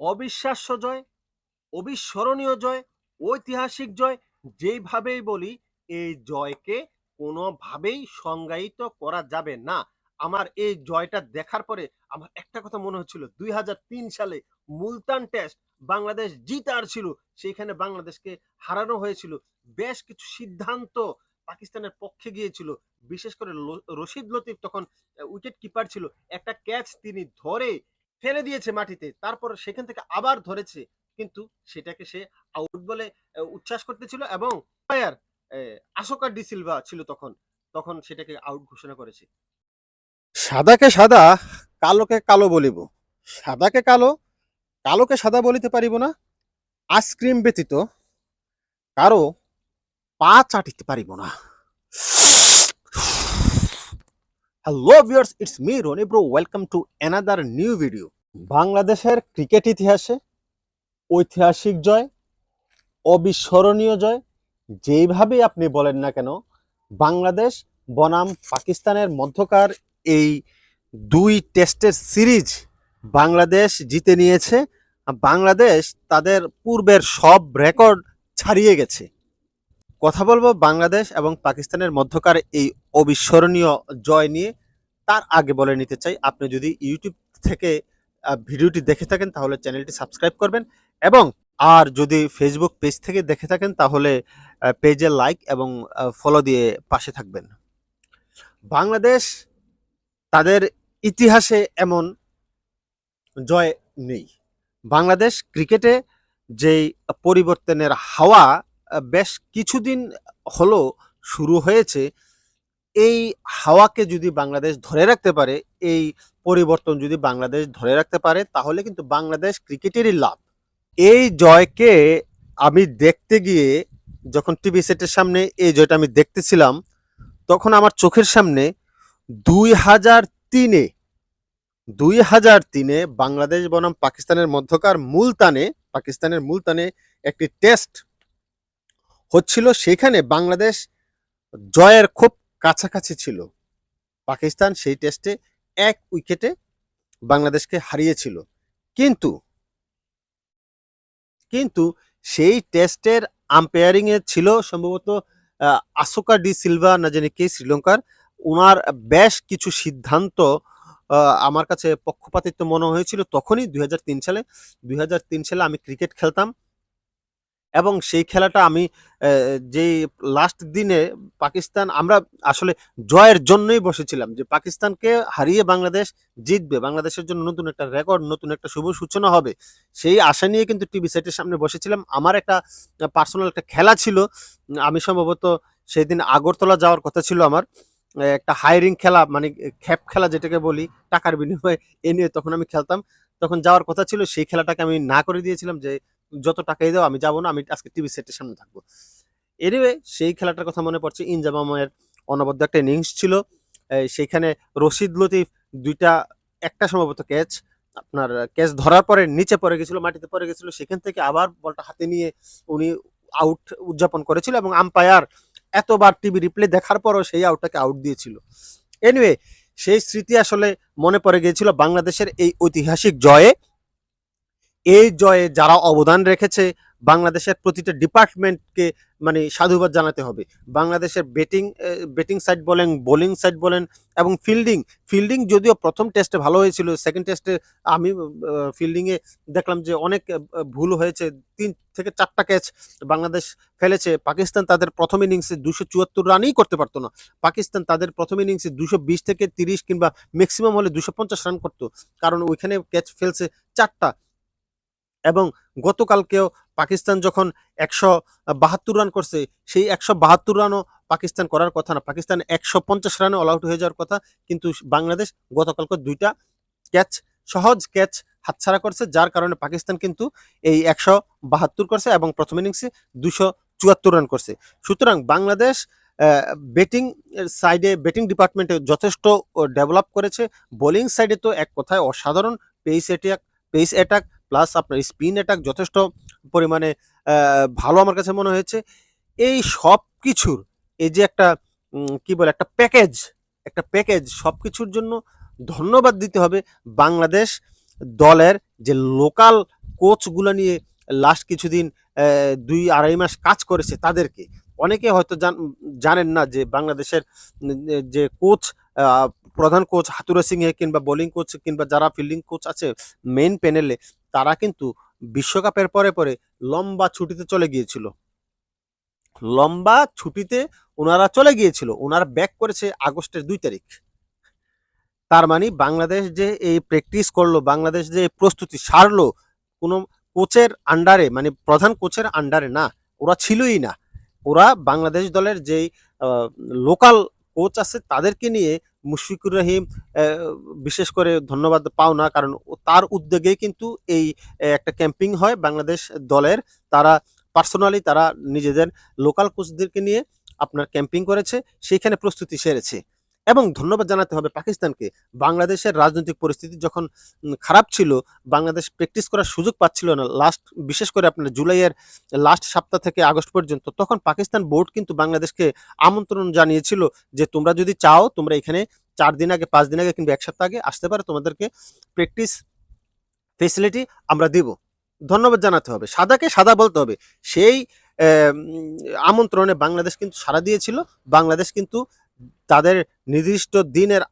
অবিশ্বাস্য জয়, অবিস্মরণীয় জয়, ঐতিহাসিক জয়, যেইভাবেই বলি, এই জয়কে কোনোভাবেই সংজ্ঞায়িত করা যাবে না। আমার এই জয়টা দেখার পরে আমার একটা কথা মনে হচ্ছিল, দুই হাজার তিন সালে মুলতান টেস্ট বাংলাদেশ জিতার ছিল, সেইখানে বাংলাদেশকে হারানো হয়েছিল। বেশ কিছু সিদ্ধান্ত পাকিস্তানের পক্ষে গিয়েছিল, বিশেষ করে রশিদ লতিফ তখন উইকেট কিপার ছিল, একটা ক্যাচ তিনি ধরে ফেলে দিয়েছে মাটিতে, তারপর সেখান থেকে আবার ধরেছে। কিন্তু সেটাকে সে আউট বলে উচ্ছ্বাস করতেছিল এবং আম্পায়ার আশোকা ডি সিলভা ছিল তখন তখন সেটাকে আউট ঘোষণা করেছে। সাদাকে সাদা, কালোকে কালো বলিব। সাদাকে কালো, কালোকে সাদা বলিতে পারিব না আইসক্রিম ব্যতীত কারও পা চাটিতে পারিব না। Hello viewers it's me Roni bro welcome to another new video বাংলাদেশের ক্রিকেট ইতিহাসে ঐতিহাসিক জয়, অবিস্মরণীয় জয় যেইভাবে আপনি বলেন না কেন, বাংলাদেশ, বনাম, পাকিস্তানের মধ্যকার এই দুই টেস্টের সিরিজ বাংলাদেশ জিতে নিয়েছে। বাংলাদেশ তাদের পূর্বের সব রেকর্ড ছাড়িয়ে গেছে। কথা বলব বাংলাদেশ এবং পাকিস্তানের মধ্যকার এই অবিস্মরণীয় জয় নিয়ে। তার আগে বলে নিতে চাই, আপনি যদি ইউটিউব থেকে ভিডিওটি দেখে থাকেন, তাহলে চ্যানেলটি সাবস্ক্রাইব করবেন এবং আর যদি ফেসবুক পেজ থেকে দেখে থাকেন, তাহলে পেজে লাইক এবং ফলো দিয়ে পাশে থাকবেন। বাংলাদেশ তাদের ইতিহাসে এমন জয় নেই। বাংলাদেশ ক্রিকেটে যেই পরিবর্তনের হাওয়া বেশ কিছুদিন হলো শুরু হয়েছে। এই হাওয়াকে যদি বাংলাদেশ ধরে রাখতে পারে, এই পরিবর্তন যদি বাংলাদেশ ধরে রাখতে পারে, তাহলে কিন্তু বাংলাদেশ ক্রিকেটেরই লাভ। এই জয়কে আমি দেখতে গিয়ে যখন টিভি সেটের সামনে এই জয়টা আমি দেখতেছিলাম, তখন আমার চোখের সামনে দুই হাজার তিনে, দুই হাজার তিনে বাংলাদেশ বনাম পাকিস্তানের মধ্যকার মুলতানে, পাকিস্তানের মুলতানে একটি টেস্ট হচ্ছিল সেখানে বাংলাদেশ জয়ের খুব কাছাকাছি ছিল। পাকিস্তান সেই টেস্টে এক উইকেটে বাংলাদেশকে হারিয়েছিল। কিন্তু কিন্তু সেই টেস্টের আম্পায়ারিং এ ছিল সম্ভবত আসোকা ডি সিলভা না জানি কে, শ্রীলঙ্কার ওনার বেশ কিছু সিদ্ধান্ত আমার কাছে পক্ষপাতিত্ব মনে হয়েছিল। তখনই দুই হাজার তিন সালে, দুই হাজার তিন সালে আমি ক্রিকেট খেলতাম। এবং সেই খেলাটা আমি যেই লাস্ট দিনে পাকিস্তান, আমরা আসলে জয়ের জন্যই বসেছিলাম যে পাকিস্তানকে হারিয়ে বাংলাদেশ জিতবে। বাংলাদেশের জন্য নতুন একটা রেকর্ড নতুন একটা শুভ সূচনা হবে। সেই আশা নিয়ে কিন্তু টিভি সেটের সামনে বসেছিলাম। আমার একটা পার্সোনাল একটা খেলা ছিল। আমি সম্ভবত সেই দিন আগরতলা যাওয়ার কথা ছিল আমার। একটা হায়ারিং খেলা মানে খ্যাপ খেলা যেটাকে বলি, টাকার বিনিময়ে এ নিয়ে তখন আমি খেলতাম। তখন যাওয়ার কথা ছিল, সেই খেলাটাকে আমি না করে দিয়েছিলাম যে যত টাকাই দাও, আমি যাব না, আমি আজকে টিভি সেটের সামনে থাকব। এনিওয়ে সেই খেলাটার কথা মনে পড়ছে। ইনজামামের অনবদ্য একটা ইনিংস ছিল। সেইখানে রশিদ লতিফ দুইটা, একটা সম্ভবত ক্যাচ আপনার ক্যাচ ধরার পরে নিচে পড়ে গেছিল, মাটিতে পড়ে গেছিল, সেখান থেকে আবার বলটা হাতে নিয়ে উনি আউট উদযাপন করেছিল এবং আম্পায়ার এতবার টিভি রিপ্লে দেখার পরও সেই আউটটাকে আউট দিয়েছিল। এনিওয়ে সেই স্মৃতি আসলে মনে পড়ে গিয়েছিল বাংলাদেশের এই ঐতিহাসিক জয়ে। এই জয়ে যারা অবদান রেখেছে, বাংলাদেশের প্রতিটা ডিপার্টমেন্টকে মানে সাধুবাদ জানাতে হবে। বাংলাদেশের ব্যাটিং ব্যাটিং সাইড বলেন, বোলিং সাইড বলেন এবং ফিল্ডিং। ফিল্ডিং যদিও প্রথম টেস্টে ভালো হয়েছিল, সেকেন্ড টেস্টে আমি ফিল্ডিংয়ে দেখলাম যে অনেক ভুল হয়েছে। তিন থেকে চারটা ক্যাচ বাংলাদেশ ফেলেছে। পাকিস্তান তাদের প্রথম ইনিংসে দুশো চুয়াত্তর রানই করতে পারতো না। পাকিস্তান তাদের প্রথম ইনিংসে দুশো বিশ থেকে তিরিশ কিংবা ম্যাক্সিমাম হলে দুশো পঞ্চাশ রান করতো। কারণ ওইখানে ক্যাচ ফেলছে চারটা। এবং গতকালকেও পাকিস্তান যখন একশো বাহাত্তর রান করছে, সেই একশো বাহাত্তর রানও পাকিস্তান করার কথা না। পাকিস্তান একশো পঞ্চাশ রানে অল আউট হয়ে যাওয়ার কথা, কিন্তু বাংলাদেশ গতকালকে দুইটা ক্যাচ সহজ ক্যাচ হাতছাড়া করছে, যার কারণে পাকিস্তান কিন্তু এই একশো বাহাত্তর করছে এবং প্রথম ইনিংসে দুশো চুয়াত্তর রান করছে। সুতরাং বাংলাদেশ ব্যাটিং সাইডে ব্যাটিং ডিপার্টমেন্টে যথেষ্ট ডেভেলপ করেছে। বোলিং সাইডে তো এক কথায় অসাধারণ pace attack pace attack plus আপনার স্পিন অ্যাটাক যথেষ্ট পরিমাণে ভালো আমার কাছে মনে হয়েছে। এই সব কিছুর, এই যে একটা কি বলে, একটা প্যাকেজ একটা প্যাকেজ সব কিছুর জন্য ধন্যবাদ দিতে হবে বাংলাদেশ দলের যে লোকাল কোচগুলো নিয়ে লাস্ট কিছুদিন দুই আড়াই মাস কাজ করেছে তাদেরকে। অনেকে হয়তো জান- জানেন না যে বাংলাদেশের যে কোচ প্রধান কোচ হাতুরা সিংহে কিংবা বোলিং কোচ কিংবা যারা ফিল্ডিং কোচ আছে মেইন প্যানেলে তারা কিন্তু বিশ্বকাপের পরে পরে লম্বা ছুটিতে চলে গিয়েছিল। লম্বা ছুটিতে ওনারা চলে গিয়েছিল। ওনারা ব্যাক করেছে আগস্টের দুই তারিখ। তার মানে বাংলাদেশ যে এই প্র্যাকটিস করল, বাংলাদেশ যে প্রস্তুতি সারলো, কোনো কোচের আন্ডারে মানে প্রধান কোচের আন্ডারে না, ওরা ছিলই না। ওরা বাংলাদেশ দলের যেই লোকাল কোচ আছে তাদেরকে নিয়ে মুশফিকুর রহিম বিশেষ করে ধন্যবাদ পাও না, কারণ তার উদ্যোগেই কিন্তু এই একটা ক্যাম্পিং হয় বাংলাদেশ দলের। তারা পার্সোনালি তারা নিজেদের লোকাল কোচদেরকে নিয়ে আপনার ক্যাম্পিং করেছে, সেইখানে প্রস্তুতি সেরেছে। এবং ধন্যবাদ জানাতে হবে পাকিস্তানকে। বাংলাদেশের রাজনৈতিক পরিস্থিতি যখন খারাপ ছিল, বাংলাদেশ প্র্যাকটিস করার সুযোগ পাচ্ছিল না। লাস্ট বিশেষ করে আপনার জুলাইয়ের লাস্ট সপ্তাহ থেকে আগস্ট পর্যন্ত, তখন পাকিস্তান বোর্ড কিন্তু বাংলাদেশকে আমন্ত্রণ জানিয়েছিল যে, তোমরা যদি চাও, তোমরা এখানে চার দিন আগে, পাঁচ দিন আগে কিংবা এক সপ্তাহ আগে আসতে পারো, তোমাদেরকে প্র্যাকটিস ফেসিলিটি আমরা দিব। ধন্যবাদ জানাতে হবে। সাদাকে সাদা বলতে হবে। সেই আমন্ত্রণে বাংলাদেশ কিন্তু সাড়া দিয়েছিল। বাংলাদেশ কিন্তু তাদের নির্দিষ্ট দিনের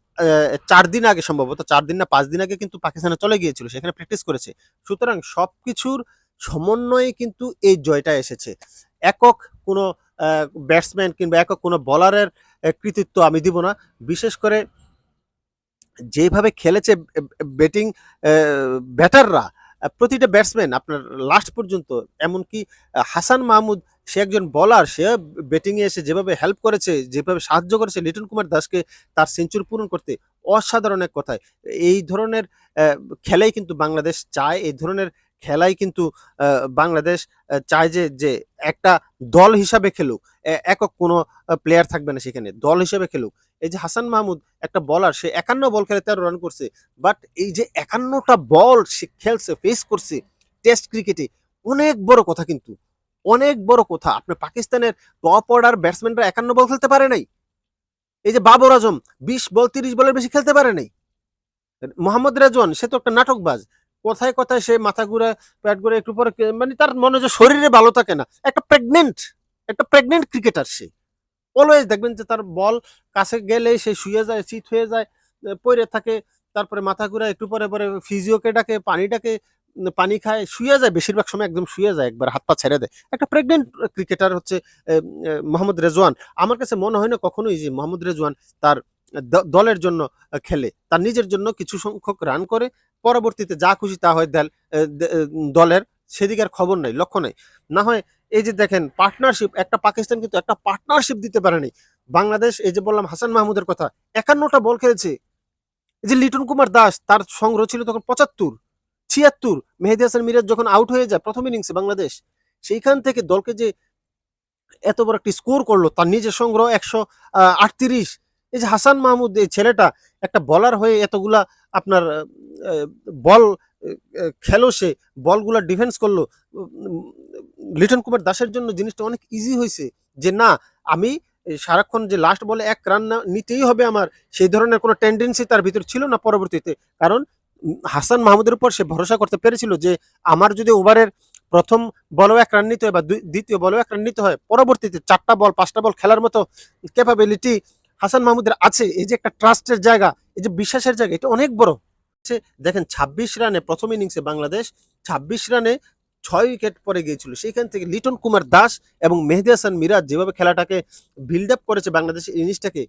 চার দিন আগে সম্ভবত, চার দিন না পাঁচ দিন আগে কিন্তু পাকিস্তানে চলে গিয়েছিল, সেখানে প্র্যাকটিস করেছে। সুতরাং সব কিছুর সমন্বয়ে কিন্তু এই জয়টা এসেছে। একক কোনো ব্যাটসম্যান কিংবা একক কোনো বলারের কৃতিত্ব আমি দিব না। বিশেষ করে যেভাবে খেলেছে ব্যাটিং ব্যাটাররা প্রতিটা ব্যাটসম্যান আপনার লাস্ট পর্যন্ত, এমনকি হাসান মাহমুদ, সে একজন বলার সে ব্যাটিংয়ে এসে যেভাবে হেল্প করেছে, যেভাবে সাহায্য করেছে লিটন কুমার দাসকে তার সেঞ্চুরি পূরণ করতে, অসাধারণ এক কথায়। এই ধরনের খেলাই কিন্তু বাংলাদেশ চায়, এই ধরনের খেলাই কিন্তু বাংলাদেশ চায় যে যে একটা দল হিসাবে খেলুক। একক কোনো প্লেয়ার থাকবে না সেখানে, দল হিসেবে খেলুক। এই যে হাসান মাহমুদ একটা বলার সে একান্ন বল খেলে তেরো রান করছে। বাট এই যে একান্নটা বল সে খেলছে ফেস করছে টেস্ট ক্রিকেটে অনেক বড় কথা কিন্তু। অনেক বড় কথা। আপনার পাকিস্তানের টপ অর্ডার ব্যাটসম্যানরা একান্ন বল খেলতে পারে নাই। এই যে বাবর আজম, বিশ বল, তিরিশ বলের বেশি খেলতে পারে নাই। মোহাম্মদ রেজওয়ান, সে তো একটা নাটকবাজ। কোথায় কোথায় সে মাথা ঘুরে প্যাট করে একটু পরে মানে তার মনে যে শরীরে ভালো থাকে না, একটা প্রেগনেন্ট একটা প্রেগনেন্ট ক্রিকেটার সে। অলওয়েজ দেখবেন যে তার বল কাছে গেলে সে শুয়ে যায় চিত হয়ে যায় পড়ে থাকে, তারপরে মাথা ঘুরে একটু পরে পরে ফিজিওকে ডাকে, পানিটাকে পানি খায়, শুয়ে যায়, বেশিরভাগ সময় একদম শুয়ে যায়, একবার হাত পা ছেড়ে দেয়। একটা প্রেগনেন্ট ক্রিকেটার হচ্ছে মোহাম্মদ রেজওয়ান। আমার কাছে মনে হয় না কখনোই যে মোহাম্মদ রেজওয়ান তার দলের জন্য খেলে। তার নিজের জন্য কিছু সংখ্যক রান করে পরবর্তীতে যা খুশি তা হয় দেল দলের, সেদিকে আর খবর নাই, লক্ষ্য নাই। না হয় এই যে দেখেন পার্টনারশিপ একটা পাকিস্তান কিন্তু একটা পার্টনারশিপ দিতে পারেনি। বাংলাদেশ, এই যে বললাম হাসান মাহমুদের কথা, একান্নটা বল খেলেছে। এই যে লিটন কুমার দাস, তার সংগ্রহ ছিল তখন পঁচাত্তর, ছিয়াত্তর, মেহেদি হাসান মিরাজ যখন আউট হয়ে যায়, প্রথম ইনিংসে বাংলাদেশ, সেইখান থেকে দলকে যে এত বড় একটি স্কোর করল, তার নিজের সংগ্রহ একশো আটত্রিশ এই যে হাসান মাহমুদ, এই ছেলেটা একটা বলার হয়ে এতগুলা আপনার বল খেলো সে, বলগুলা ডিফেন্স করল। লিটন কুমার দাসের জন্য জিনিসটা অনেক ইজি হয়েছে যে না, আমি সারাক্ষণ যে লাস্ট বলে এক রান নিতেই হবে আমার। সেই ধরনের কোনো টেন্ডেন্সি তার ভিতর ছিল না পরবর্তীতে। কারণ হাসান মাহমুদের উপর সে ভরসা করতে পেরেছিল যে আমার যদি ওভারের প্রথম বলেও এক রান নিতে হয় বা দ্বিতীয় বলেও এক রান নিতে হয়, পরবর্তীতে চারটা বল, পাঁচটা বল খেলার মতো ক্যাপাবিলিটি হাসান মাহমুদের আছে, এই যে একটা ট্রাস্টের জায়গা, এই যে বিশ্বাসের জায়গা, এটা অনেক বড়। দেখেন ২৬ রানে প্রথম ইনিংসে বাংলাদেশ ২৬ রানে ছয় উইকেট পরে গিয়েছিল। সেইখান থেকে লিটন কুমার দাস এবং মেহেদি হাসান মিরাজ যেভাবে খেলাটাকে বিল্ড আপ করেছে বাংলাদেশের ইনিংসটাকে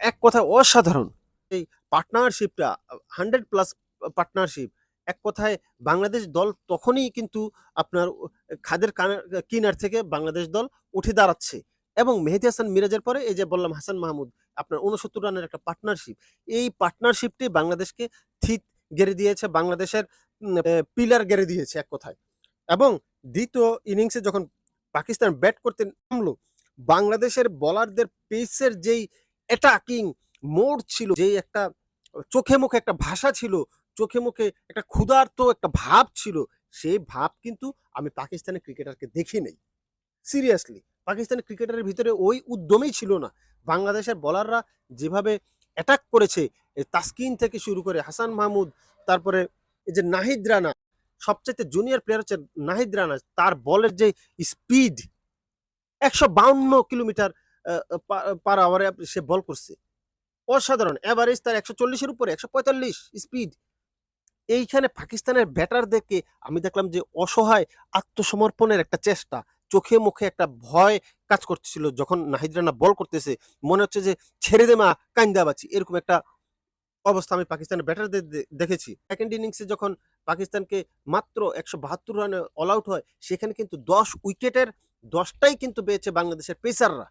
এক কথায় অসাধারণ। এই পার্টনারশিপটা হান্ড্রেড প্লাস পার্টনারশিপ এক কথায় বাংলাদেশ দল তখনই কিন্তু আপনার খাদের কিনার থেকে বাংলাদেশ দল উঠে দাঁড়াচ্ছে। এবং মেহেদি হাসান মিরাজের পরে এই যে বললাম হাসান মাহমুদ, আপনার উনসত্তর রানের একটা পার্টনারশিপ এই পার্টনারশিপটি বাংলাদেশকে থিত গেড়ে দিয়েছে, বাংলাদেশের পিলার গেড়ে দিয়েছে এক কথায়। এবং দ্বিতীয় ইনিংসে যখন পাকিস্তান ব্যাট করতে নামলো, বাংলাদেশের বলারদের পেসের যেই অ্যাটাকিং মোড ছিল, যেই একটা চোখে মুখে একটা ভাষা ছিল, চোখে মুখে একটা ক্ষুধার্ত একটা ভাব ছিল, সেই ভাব কিন্তু আমি পাকিস্তানের ক্রিকেটারকে দেখি নাই। সিরিয়াসলি পাকিস্তানের ক্রিকেটারের ভিতরে ওই উদ্যমেই ছিল না। বাংলাদেশের বলাররা যেভাবে অ্যাটাক করেছে তাসকিন থেকে শুরু করে হাসান মাহমুদ, তারপরে এই যে নাহিদ রানা সবচেয়ে জুনিয়র প্লেয়ার হচ্ছে নাহিদ রানা। তার বলের যে স্পিড একশো বাউন্ন কিলোমিটার পার আওয়ারে সে বল করছে। অসাধারণ। এভারেজ তার একশো চল্লিশের উপরে, একশো পঁয়তাল্লিশ স্পিড এইখানে পাকিস্তানের ব্যাটারদেরকে আমি দেখলাম যে অসহায় আত্মসমর্পণের একটা চেষ্টা। চোখে মুখে একটা ভয় কাজ করতেছিল যখন নাহিদ রানা বল করতেছে, মনে হচ্ছে যে, ছেড়ে দে মা কান্দা বাঁচি এরকম একটা অবস্থা আমি পাকিস্তানের ব্যাটারদের দেখেছি। সেকেন্ড ইনিংসে যখন পাকিস্তানকে মাত্র একশো বাহাত্তর রানে অল আউট হয়, সেখানে কিন্তু দশ উইকেটের দশটাই কিন্তু পেয়েছে বাংলাদেশের পেসাররা।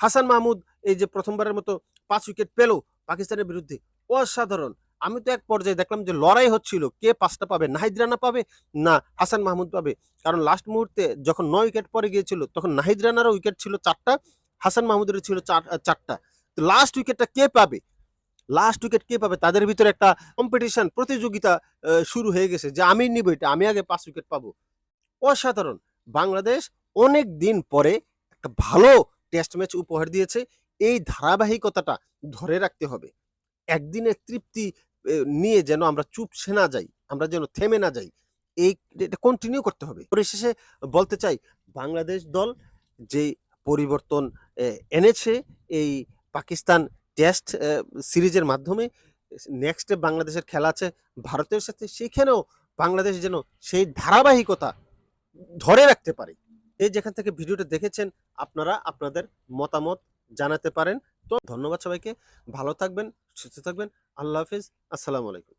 হাসান মাহমুদ এই যে প্রথমবারের মতো পাঁচ উইকেট পেল পাকিস্তানের বিরুদ্ধে, অসাধারণ। আমি তো এক পর্যায়ে দেখলাম যে লড়াই হচ্ছিল, কে পাঁচটা পাবে? নাহিদ রানা পাবে না হাসান মাহমুদ পাবে? কারণ লাস্ট মুহূর্তে যখন নয় উইকেট পরে গিয়েছিল, তখন নাহিদ রানারও উইকেট ছিল চারটা, হাসান মাহমুদের ছিল চার- চারটা। তো লাস্ট উইকেটটা কে পাবে? লাস্ট উইকেট কে পাবে? তাদের ভিতরে একটা কম্পিটিশন প্রতিযোগিতা শুরু হয়ে গেছে যে আমি নিব এটা, আমি আগে পাঁচ উইকেট পাবো। অসাধারণ। বাংলাদেশ অনেক দিন পরে একটা ভালো টেস্ট ম্যাচ উপহার দিয়েছে। এই ধারাবাহিকতাটা ধরে রাখতে হবে। একদিনের তৃপ্তি নিয়ে যেন আমরা চুপ সে না যাই, আমরা যেন থেমে না যাই, এই এটা কন্টিনিউ করতে হবে। পরিশেষে বলতে চাই, বাংলাদেশ দল যে পরিবর্তন এনেছে এই পাকিস্তান টেস্ট সিরিজের মাধ্যমে নেক্সটে বাংলাদেশের খেলা আছে, ভারতের সাথে সেখানেও বাংলাদেশ যেন সেই ধারাবাহিকতা ধরে রাখতে পারে। এই যেখান থেকে ভিডিওটা দেখেছেন, আপনারা আপনাদের মতামত জানাতে পারেন। তো ধন্যবাদ সবাইকে। ভালো থাকবেন সুস্থ থাকবেন। আল্লাহ হাফিজ। আসসালামু আলাইকুম।